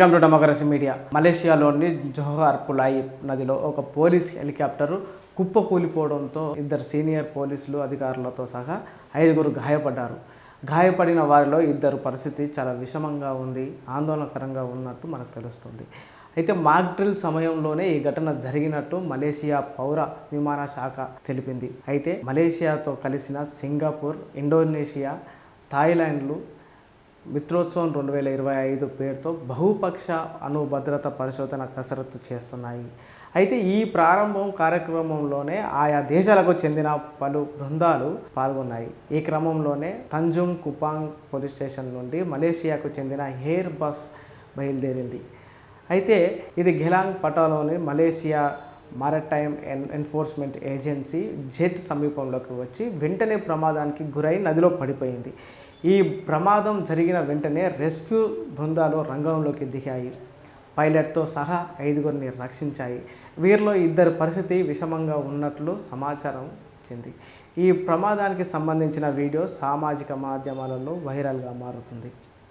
Welcome to democracy media. మలేషియాలోని Johor Pulai నదిలో ఒక police helicopter కుప్పకూలిపోవడంతో ఇద్దరు సీనియర్ పోలీసులు అధికారులతో సహా ఐదుగురు గాయపడ్డారు. గాయపడిన వారిలో ఇద్దరు పరిస్థితి చాలా విషమంగా ఉంది ఆందోళనకరంగా ఉన్నట్టు మనకు తెలుస్తుంది. అయితే మాక్డ్రిల్ సమయంలోనే ఈ ఘటన జరిగినట్టు మలేషియా పౌర విమాన శాఖ తెలిపింది. అయితే మలేషియాతో కలిసిన సింగపూర్ ఇండోనేషియా థాయిలాండ్లు మిత్రోత్సవం రెండు వేల ఇరవై ఐదు పేరుతో బహుపక్ష అణు భద్రత పరిశోధన కసరత్తు చేస్తున్నాయి. అయితే ఈ ప్రారంభం కార్యక్రమంలోనే ఆయా దేశాలకు చెందిన పలు బృందాలు పాల్గొన్నాయి. ఈ క్రమంలోనే తంజుంగ్ కుపాంగ్ పోలీస్ స్టేషన్ నుండి మలేషియాకు చెందిన హెయిర్ బస్ బయలుదేరింది. అయితే ఇది గెలాంగ్ పటాలోని మలేషియా మారటైమ్ ఎన్ ఎన్ఫోర్స్మెంట్ ఏజెన్సీ జెట్ సమీపంలోకి వచ్చి వెంటనే ప్రమాదానికి గురై నదిలో పడిపోయింది. ఈ ప్రమాదం జరిగిన వెంటనే రెస్క్యూ బృందాలు రంగంలోకి దిగాయి. పైలట్తో సహా ఐదుగురిని రక్షించాయి. వీరిలో ఇద్దరి పరిస్థితి విషమంగా ఉన్నట్లు సమాచారం ఇచ్చింది ఈ ప్రమాదానికి సంబంధించిన వీడియో సామాజిక మాధ్యమాలలో వైరల్గా మారుతుంది.